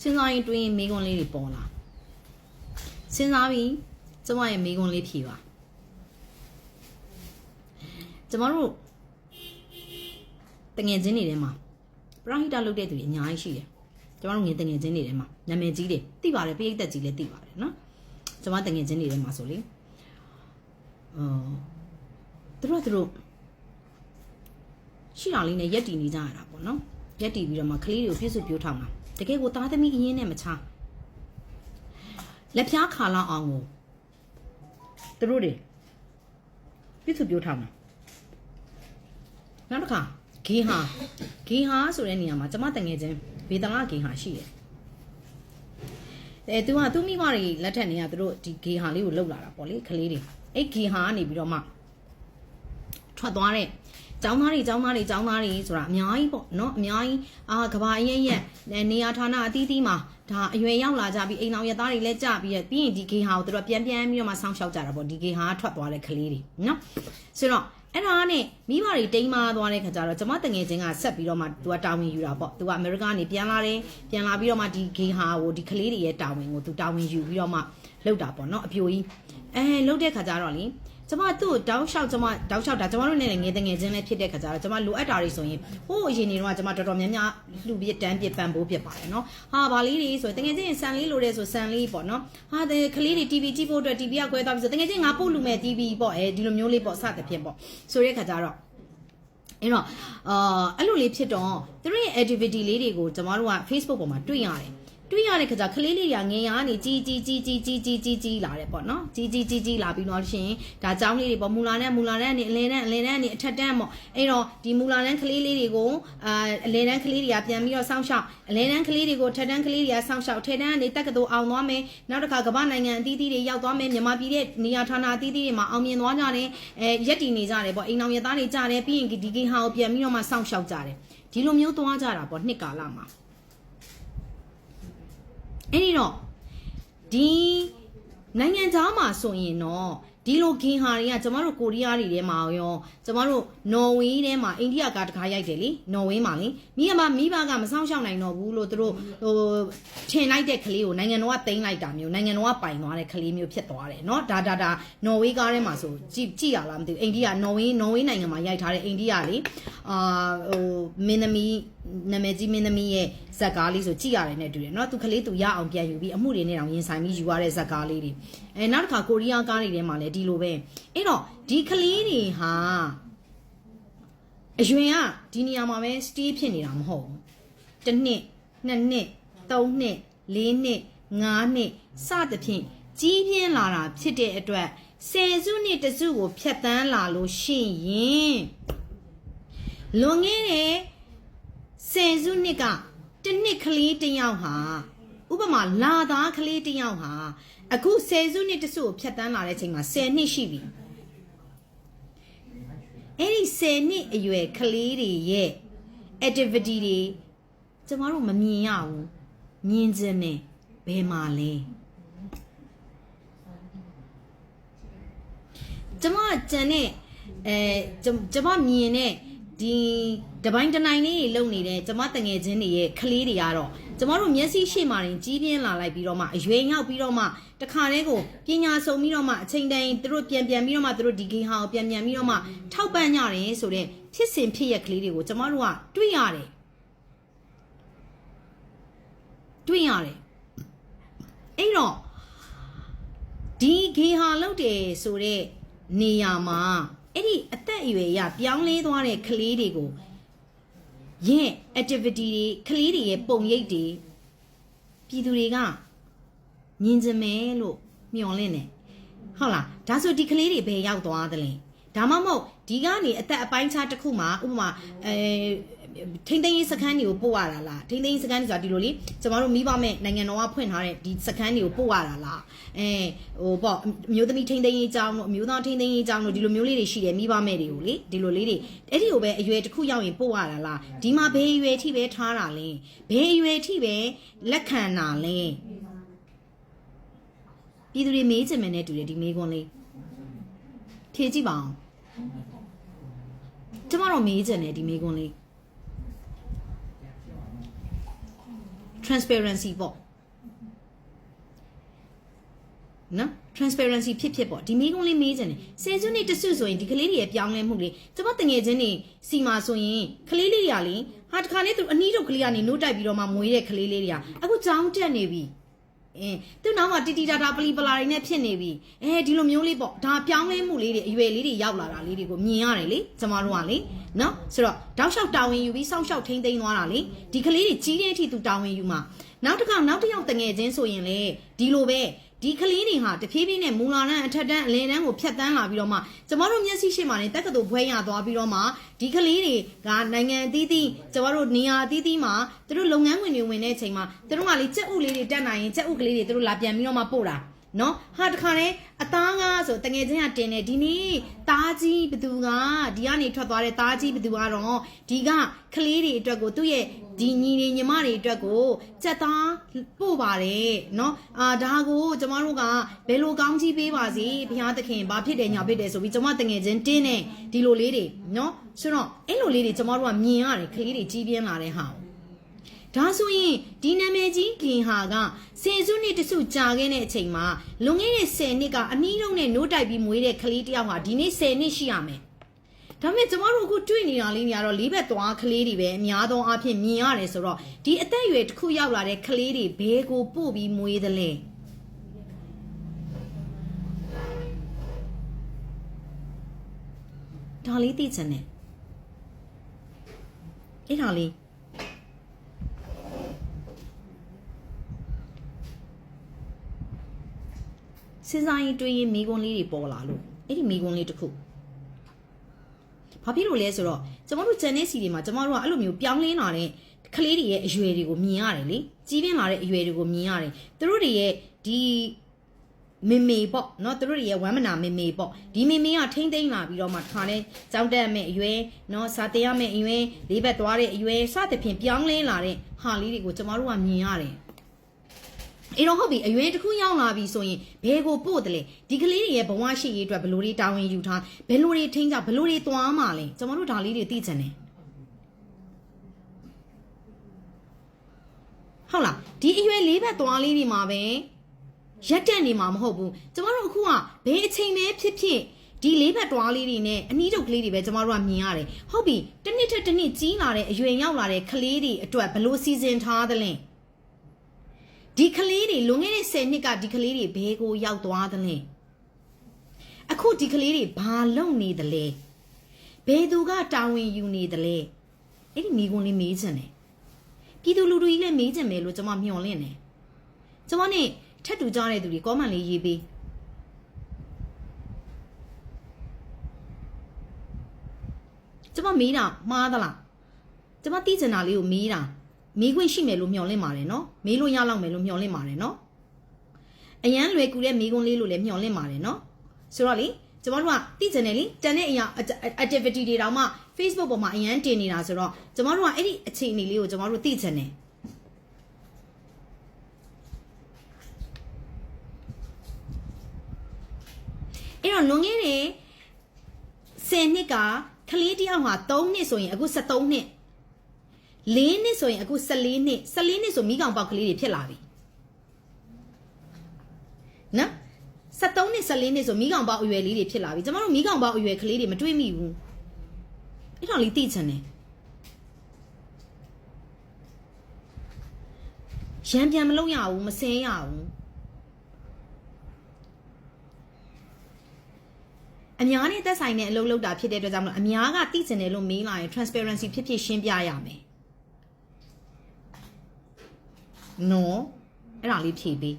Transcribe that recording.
စဉ်းစားရင်တွင်းမိကွန်းလေးတွေပေါ်လာစဉ်းစားပြီးကျမရဲ့မိကွန်းလေးဖြေပါကျမတို့တငယ်ချင်းတွေထဲမှာပရဟိတလုပ်တဲ့သူတွေအများကြီးရှိတယ်ကျမတို့ငယ်တငယ်ချင်းတွေထဲမှာနာမည်ကြီးတွေသိပါတယ်ပိဋကတ်ကြီးလည်းသိပါတယ်နော်ကျမတငယ်ချင်းတွေထဲမှာဆိုလေအော်သူတို့ကသူတို့ရှိတာလေးနဲ့ရက်တည်နေကြရတာပေါ့နော်ရက်တည်ပြီးတော့မှကလေးတွေကိုပြည့်စုံပြိုးထောင်တာ တကယ်ကိုသားသမီးအရင်နဲ့မချလက်ဖျားခါလောက်အောင်ကိုသူတို့တွေပြည့်စုံပြိုးထောင်တာနောက်တစ်ခါဂေဟာဂေဟာဆိုတဲ့နေရာမှာကျမတငယ်ချင်းဘေတနာဂေဟာရှိတယ်အဲသူကသူ့မိမတွေလက်ထက်နေကသူတို့ဒီဂေဟာလေးကိုလှုပ်လာတာပေါ့လေကလေးတွေအဲ့ဂေဟာကနေပြီးတော့မှထွက်သွားတဲ့ ကျောင်းသားတွေကျောင်းသားတွေကျောင်းသားတွေဆိုတာအများကြီးပေါ့နော်အများကြီးအာကဘာအရင်ရက်နေရာဌာနအသီးသီးမှာဒါအရွယ်ရောက်လာကြပြီးအိမ်အောင်ရသားတွေလည်းကြပြီးရပြီးရင်ဒီဂေဟာကိုသူတို့ပြန်ပြန်ပြီးတော့မှဆောင်းလျှောက်ကြတာပေါ့ဒီဂေဟာကထွက်သွားတဲ့ကလေးတွေနော်ဆိုတော့အဲ့ဒါနဲ့မိဘတွေတိမ်မာသွားတဲ့ခါကျတော့ကျမတငယ်ချင်းကဆက်ပြီးတော့မှသူကတာဝန်ယူတာပေါ့သူကအမေရိကန်ကနေပြန်လာတယ်ပြန်လာပြီးတော့မှဒီဂေဟာကိုဒီကလေးတွေရဲ့တာဝန်ကိုသူတာဝန်ယူပြီးတော့မှလုပ်တာပေါ့နော်အပြိုကြီးအဲလုပ်တဲ့ခါကျတော့လေ ကျမသူ့ကိုတောက်လျှောက်ကျမတောက်လျှောက်တာကျမတို့နဲ့လည်းငယ်တငယ်ချင်းလည်းဖြစ်တဲ့ခါကျတော့ကျမလိုအပ်တာတွေဆိုရင်ဟိုးအရင်နေတော့ကျမတော်တော်များများလှူပြတန်းပြပန်ပိုးဖြစ်ပါတယ်နော်ဟာဗာလေးတွေဆိုရင်တငယ်ချင်းဆန်လေးလိုတဲ့ဆိုဆန်လေးပေါ့နော်ဟာတဲ့ကလေးတွေ TV ကြည့်ဖို့အတွက် TV ကခွဲသွားပြီဆိုတငယ်ချင်းငါပို့လူမဲ့ TV ပေါ့အဲဒီလိုမျိုးလေးပေါ့စသဖြင့်ပေါ့ဆိုတဲ့ခါကျတော့အဲ့တော့အာအဲ့လိုလေးဖြစ်တော့သူတို့ရဲ့ activity လေးတွေကိုကျမတို့က Facebook ပေါ်မှာတွေ့ရတယ် တွေ့ရတဲ့ခါကျကလေးလေးတွေကငယ်ရကနေကြီးကြီးကြီးကြီးကြီးကြီးကြီးကြီးလာတယ်ပေါ့နော်ကြီးကြီးကြီးကြီးလာပြီးတော့ရှင်ဒါចောင်းလေးတွေပေါ့မူလာနဲ့မူလာနဲ့အနေအလင်းနဲ့အလင်းနဲ့အနေအထက်တန်းပေါ့အဲ့တော့ဒီမူလာနဲ့ကလေးလေးတွေကိုအာအလင်းနဲ့ကလေးတွေကပြန်ပြီးတော့စောင့်ရှောက်အလင်းနဲ့ကလေးတွေကိုထက်တန်းကလေးတွေကစောင့်ရှောက်ထက်တန်းကနေတက်ကတူအောင်သွားမယ်နောက်တစ်ခါကမ္ဘာနိုင်ငံအသီးသီးတွေရောက်သွားမယ်မြန်မာပြည်ရဲ့နေရာဌာနအသီးသီးတွေမှာအောင်မြင်သွားကြတယ်အဲရက်တည်နေကြတယ်ပေါ့အိမ်အောင်ရသားတွေကြတယ်ပြီးရင်ဒီကိဟာကိုပြန်ပြီးတော့မှစောင့်ရှောက်ကြတယ်ဒီလိုမျိုးသွားကြတာပေါ့နှစ်ကာလမှာ အဲ့ဒီတော့ဒီနိုင်ငံသားမှာဆိုရင်တော့ ဒီလိုဂင်ဟာတွေကကျမတို့ကိုရီးယားတွေထဲမှာရောကျမတို့နော်ဝေးထဲမှာအိန္ဒိယကတခါရိုက်တယ်လေနော်ဝေးမှာလေမိကမမိဘကမဆောင်ရှောက်နိုင်တော့ဘူးလို့သူတို့ဟိုထင်လိုက်တဲ့ကလေးကိုနိုင်ငံတော်ကတင်လိုက်တာမျိုးနိုင်ငံတော်ကပိုင်သွားတဲ့ကလေးမျိုးဖြစ်သွားတယ်เนาะဒါဒါဒါနော်ဝေးကားထဲမှာဆိုကြည့်ကြည့်ရလားမသိဘူးအိန္ဒိယနော်ဝေးနော်ဝေးနိုင်ငံမှာရိုက်ထားတဲ့အိန္ဒိယလေအာဟိုမင်းသမီးနာမည်ကြီးမင်းသမီးရဲ့ဇက်ကားလေးဆိုကြည့်ရတယ်နဲ့တူတယ်เนาะသူကလေးသူရအောင်ပြန်ယူပြီးအမှုတွေနဲ့တောင်ရင်ဆိုင်ပြီးယူရတဲ့ဇက်ကားလေးတွေ အဲနောက်တစ်ခါကိုရီးယားကားတွေထဲမှာလည်းဒီလိုပဲအဲ့တော့ဒီကလေးတွေဟာအရွင်ကဒီနေရာမှာပဲ stay ဖြစ်နေတာမဟုတ်ဘူးတစ်နှစ်နှစ်နှစ်သုံးနှစ်လေးနှစ်ငါးနှစ်စသဖြင့်ကြီးပြင်းလာတာဖြစ်တဲ့အတွက်ဆယ်စုနှစ်တစ်စုကိုဖြတ်တန်းလာလို့ရှိရင်လွန်ခဲ့တဲ့ဆယ်စုနှစ်ကတစ်နှစ်ကလေးတစ်ယောက်ဟာ ဥပမာလာသားကလေးတစ်ယောက်ဟာအခုဆယ်စုနှစ်တစ်စုကိုဖြတ်တန်းလာတဲ့အချိန်မှာ10နှစ်ရှိပြီအဲ့ဒီ10နှစ်အရွယ်ကလေးတွေရဲ့ activity တွေကျမတို့မမြင်ရဘူးမြင်ခြင်းနဲ့ဘယ်မှာလဲကျမကြံတဲ့အဲကျကျမမြင်တဲ့ဒီတပိုင်းတနိုင်လေးတွေလုံနေတဲ့ကျမတငယ်ချင်းတွေရဲ့ကလေးတွေကတော့ ကျမတို့မျက်စိရှေ့မှာတင်ကြီးပြင်းလာလိုက်ပြီးတော့မှအရွယ်ရောက်ပြီးတော့မှတခါတည်းကိုပညာစုံပြီးတော့မှအချိန်တိုင်းသူတို့ပြန်ပြန်ပြီးတော့မှသူတို့ဒီဂိမ်းဟာကိုပြန်ပြန်ပြီးတော့မှထောက်ပံ့ကြတယ်ဆိုတော့ဖြစ်စဉ်ဖြစ်ရက်ကလေးတွေကိုကျမတို့ကတွေ့ရတယ်တွေ့ရတယ်အဲ့တော့ဒီဂေဟာလောက်တယ်ဆိုတော့နေရာမှာအဲ့ဒီအသက်အရွယ်ရပြောင်းလဲသွားတဲ့ကလေးတွေကို ရဲ့ activity တွေကလေးတွေရဲ့ပုံရိပ်တွေပြည်သူတွေကမြင်ကြမယ်လို့မျှော်လင့်တယ်ဟုတ်လားဒါဆိုဒီကလေးတွေဘယ်ရောက်သွားသလဲဒါမှမဟုတ်ဒီကနေအသက်အပိုင်းခြားတစ်ခုမှာဥပမာအဲ ထိမ့်သိမ်းရေးစခန်းတွေကိုပို့ရတာလားထိမ့်သိမ်းရေးစခန်းတွေဆိုတာဒီလိုလေကျမတို့မိဘမဲ့နိုင်ငံတော်ကဖွင့်ထားတဲ့ဒီစခန်းတွေကိုပို့ရတာလားအဲဟိုပေါ့အမျိုးသမီးထိမ့်သိမ်းရေးကျောင်းတို့အမျိုးသားထိမ့်သိမ်းရေးကျောင်းတို့ဒီလိုမျိုးလေးတွေရှိတယ်မိဘမဲ့တွေကိုလေဒီလိုလေးတွေအဲ့ဒီကိုပဲအရွယ်တစ်ခုရောက်ရင်ပို့ရတာလားဒီမှာဘေးအရွယ်ထိပဲထားတာလဲဘေးအရွယ်ထိပဲလက်ခံတာလဲပြည်သူတွေမေးချင်မယ်နဲ့တူတယ်ဒီမေးခွန်းလေးဖြေကြည့်ပါအောင်ကျမတို့မေးချင်တယ်ဒီမေးခွန်းလေး transparency ပေါ့နော် transparency ဖြစ်ဖြစ်ပေါ့ဒီမိကုန်းလေးမေးချင်တယ်ဆယ်စုနှစ်တစုဆိုရင်ဒီကလေးတွေရဲ့ပြောင်းလဲမှုလေးကျမတငယ်ချင်းနေစီမာဆိုရင်ကလေးလေးတွေကလေဟာတခါလေးသူအနီးတို့ကလေးကနေနိုးတိုက်ပြီးတော့မှမွေးတဲ့ကလေးလေးတွေကအခုကြောင်းတက်နေပြီ အင်းသူနောက်မှာတီတီတာတာပလီပလာတွေနဲ့ဖြစ်နေပြီအဲဒီလိုမျိုးလေးပေါ့ဒါပြောင်းလဲမှုလေးတွေအရွယ်လေးတွေရောက်လာတာလေးတွေကိုမြင်ရတယ်လေကျမတို့ကလေနော်ဆိုတော့တောက်လျှောက်တာဝန်ယူပြီးစောင့်ရှောက်ထိန်းသိမ်းသွားတာလေဒီကလေးတွေကြီးတဲ့အထိသူတာဝန်ယူမှာနောက်တစ်ခါနောက်တစ်ယောက်တငယ်ချင်းဆိုရင်လေဒီလိုပဲ ဒီကလေးတွေဟာတဖြည်းဖြည်းနဲ့မူလာတန်းအထက်တန်းအလယ်တန်းကိုဖြတ်တန်းလာပြီးတော့မှကျမတို့မျက်စိရှိမှနေတက္ကသိုလ်ဘွဲရသွားပြီးတော့မှဒီကလေးတွေကနိုင်ငံအသီးသီးကျမတို့နေရာအသီးသီးမှာသူတို့လုပ်ငန်းဝင်တွေဝင်တဲ့အချိန်မှာသူတို့ကလေကြက်ဥလေးတွေတက်နိုင်ရင်ကြက်ဥကလေးတွေသူတို့လာပြန်ပြီးတော့မှပို့တာနော်ဟာတခါနဲ့အ သားငါဆိုတငယ်ချင်းကတင်တယ်ဒီနေ့သားကြီးဘသူကဒီကနေထွက်သွားတဲ့သားကြီးဘသူကတော့ဒီကကလေးတွေအတွက်ကိုသူ့ရဲ့ဒီညီတွေညီမတွေအတွက်ကိုစက်သားပို့ပါတယ်နော်အာဒါကိုကျမတို့ကဘယ်လိုကောင်းကြီးပေးပါစေဘုရားသခင်ဘာဖြစ်တယ်ညာဖြစ်တယ်ဆိုပြီးကျမတငယ်ချင်းတင်းနေဒီလိုလေးတွေနော်ဆိုတော့အဲ့လိုလေးတွေကျမတို့ကမြင်ရတယ်ကလေးတွေကြီးပြင်းလာတဲ့ဟာကို ဒါဆိုရင်ဒီနာမည်ကြီးဂင်ဟာကဆယ်စုနှစ်တစုကြာခဲ့တဲ့အချိန်မှာလွန်ခဲ့တဲ့10နှစ်ကအနည်းဆုံးနဲ့နိုးတိုက်ပြီးမွေးတဲ့ကလေးတစ်ယောက်ဟာဒီနေ့10နှစ်ရှိရမယ်။ဒါပေမဲ့ကျမတို့အခုတွေ့နေတာလေးတွေကတော့လေးဘက်သွားကလေးတွေပဲအများသောအားဖြင့်မြင်ရတယ်ဆိုတော့ဒီအသက်အရွယ်တစ်ခုရောက်လာတဲ့ကလေးတွေဘဲကိုပို့ပြီးမွေးသလဲဒါလေးသိချင်တယ်အဲ့ဒါလေး စဉ်းစားရင်တွေးရင်မိကွန်းလေးတွေပေါ်လာလို့အဲ့ဒီမိကွန်းလေးတစ်ခုဘာဖြစ်လို့လဲဆိုတော့ကျမတို့ဂျန်နေစီတွေမှာကျမတို့ကအဲ့လိုမျိုးပြောင်းလဲလာတဲ့ကလေးတွေရဲ့အရွယ်တွေကိုမြင်ရတယ်လေကြီးပြင်းလာတဲ့အရွယ်တွေကိုမြင်ရတယ်သူတို့တွေရဲ့ဒီမေမေပေါ့เนาะသူတို့တွေရဲ့ဝမ်းမနာမေမေပေါ့ဒီမေမေကထိမ့်သိမ့်လာပြီးတော့မှတစ်ခါနဲ့ကြောက်တက်မဲ့အရွယ်เนาะစာတင်ရမဲ့အရွယ်လေးဘက်သွားတဲ့အရွယ်စသဖြင့်ပြောင်းလဲလာတဲ့ဟာလေးတွေကိုကျမတို့ကမြင်ရတယ် အဲ့တော့ဟုတ်ပြီအရွယ်တစ်ခုရောက်လာပြီဆိုရင်ဘယ်ကိုပို့တယ်လဲဒီကလေးတွေရဲ့ဘဝရှိရေးအတွက်ဘယ်လိုတွေတာဝန်ယူထားဘယ်လိုတွေထိန်းကြဘယ်လိုတွေသွားမှာလဲကျမတို့ဒါလေးတွေသိချင်တယ်ဟုတ်လားဒီအရွယ်လေးဘက်သွားလေးတွေမှာပဲရက်တက်နေမှာမဟုတ်ဘူးကျမတို့အခုကဘယ်အချိန်ပဲဖြစ်ဖြစ်ဒီလေးဘက်တွားလေးတွေနဲ့အနီးတုပ်ကလေးတွေပဲကျမတို့ကမြင်ရတယ်ဟုတ်ပြီတစ်နှစ်ထက်တစ်နှစ်ကြီးလာတဲ့အရွယ်ရောက်လာတဲ့ကလေးတွေအတွက်ဘယ်လိုစီစဉ်ထားသလဲ ဒီကလေးတွေလွန်ခဲ့တဲ့10နှစ်ကဒီကလေးတွေဘဲကိုရောက်သွားသလဲအခုဒီကလေးတွေဘာလုပ်နေသလဲဘယ်သူကတာဝန်ယူနေသလဲအဲ့ဒီမိကွန်းလေးမေးချင်တယ်ပြည်သူလူထုကြီးလည်းမေးချင်မယ်လို့ကျွန်မမျှော်လင့်တယ်ကျွန်မနဲ့ထက်တူကြတဲ့သူတွေကောမန့်လေးရေးပေးကျွန်မမေးတာမှားသလားကျွန်မသိချင်တာလေးကိုမေးတာ မေးခွင့်ရှိမယ်လို့မျှော်လင့်ပါတယ်နော်မေးလို့ရလောက်မယ်လို့မျှော်လင့်ပါတယ်နော်အရန်လွယ်ကူတဲ့မေးခွန်းလေးလို့လည်းမျှော်လင့်ပါတယ်နော်ဆိုတော့လေကျမတို့ကသိချင်တယ်လေတန်တဲ့အရာ activity တွေတောင်မှ Facebook ပေါ်မှာအရန်တင်နေတာဆိုတော့ကျမတို့ကအဲ့ဒီအခြေအနေလေးကိုကျမတို့သိချင်တယ်အဲ့တော့လွန်ခဲ့တဲ့10နှစ်ကကလေးတယောက်ဟာ3နှစ်ဆိုရင်အခု73နှစ် 4နှစ်ဆိုရင်အခု14နှစ်14နှစ်ဆိုမိကောင်ပေါက်ကလေးတွေဖြစ်လာပြီနော်73နှစ်14နှစ်ဆိုမိကောင်ပေါက်အရွယ်လေးတွေဖြစ်လာပြီကျမတို့မိကောင်ပေါက်အရွယ်ကလေးတွေမတွေးမိဘူးအဲ့တော့လေးသိချင်တယ်ရံပြန်မလုပ်ရဘူးမစင်းရဘူးအများနဲ့သက်ဆိုင်တဲ့အလုပ်လုပ်တာဖြစ်တဲ့အတွက်ကြောင့်မလို့အများကသိချင်တယ်လို့မေးလာရင် transparency ဖြစ်ဖြစ်ရှင်းပြရမယ် နော်အဲ့ဒါလေးဖြေပေး